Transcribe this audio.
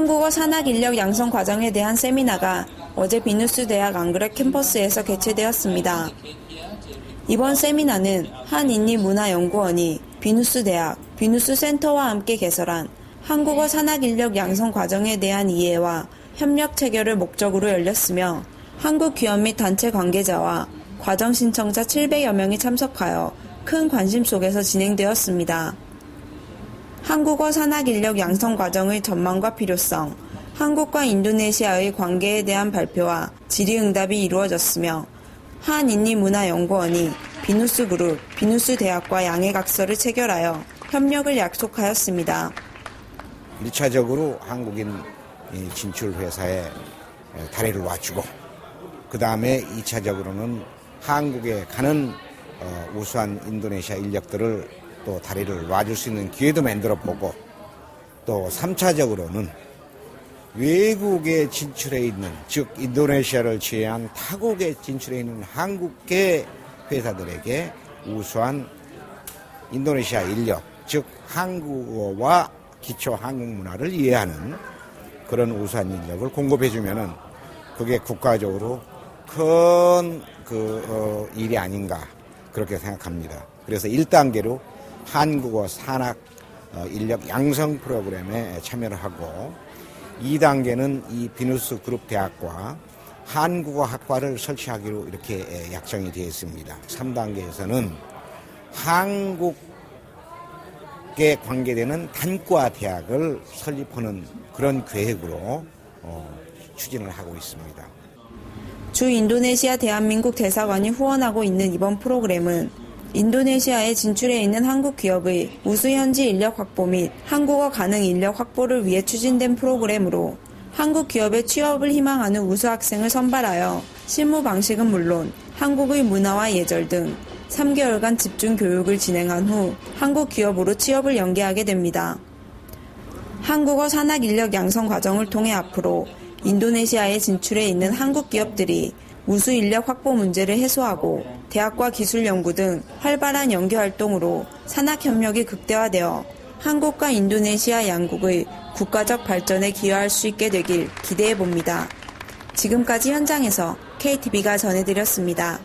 한국어 산학 인력 양성 과정에 대한 세미나가 어제 비누스 대학 앙그레 캠퍼스에서 개최되었습니다. 이번 세미나는 한인리문화연구원이 비누스 대학, 비누스 센터와 함께 개설한 한국어 산학 인력 양성 과정에 대한 이해와 협력 체결을 목적으로 열렸으며 한국 기업 및 단체 관계자와 과정 신청자 700여 명이 참석하여 큰 관심 속에서 진행되었습니다. 한국어 산학 인력 양성 과정의 전망과 필요성, 한국과 인도네시아의 관계에 대한 발표와 질의응답이 이루어졌으며 한인리문화연구원이 비누스 그룹, 비누스 대학과 양해각서를 체결하여 협력을 약속하였습니다. 1차적으로 한국인 이 진출 회사에 다리를 놔주고 그 다음에 2차적으로는 한국에 가는 어, 우수한 인도네시아 인력들을 또 다리를 놔줄 수 있는 기회도 만들어 보고 또 3차적으로는 외국에 진출해 있는 즉 인도네시아를 제외한 타국에 진출해 있는 한국계 회사들에게 우수한 인도네시아 인력 즉 한국어와 기초 한국 문화를 이해하는 그런 우수한 인력을 공급해 주면은 그게 국가적으로 큰그 어, 일이 아닌가 그렇게 생각합니다. 그래서 1단계로 한국어 산학 어, 인력 양성 프로그램에 참여를 하고 2단계는 이 비누스 그룹 대학과 한국어 학과를 설치하기로 이렇게 에, 약정이 되어 있습니다. 3단계에서는 한국에 관계되는 단과 대학을 설립하는 그런 계획으로 어, 추진을 하고 있습니다. 주 인도네시아 대한민국 대사관이 후원하고 있는 이번 프로그램은 인도네시아에 진출해 있는 한국 기업의 우수 현지 인력 확보 및 한국어 가능 인력 확보를 위해 추진된 프로그램으로 한국 기업의 취업을 희망하는 우수 학생을 선발하여 실무 방식은 물론 한국의 문화와 예절 등 3개월간 집중 교육을 진행한 후 한국 기업으로 취업을 연계하게 됩니다. 한국어 산학 인력 양성 과정을 통해 앞으로 인도네시아에 진출해 있는 한국 기업들이 우수 인력 확보 문제를 해소하고 대학과 기술 연구 등 활발한 연계 활동으로 산학 협력이 극대화되어 한국과 인도네시아 양국의 국가적 발전에 기여할 수 있게 되길 기대해 봅니다. 지금까지 현장에서 KTV가 전해드렸습니다.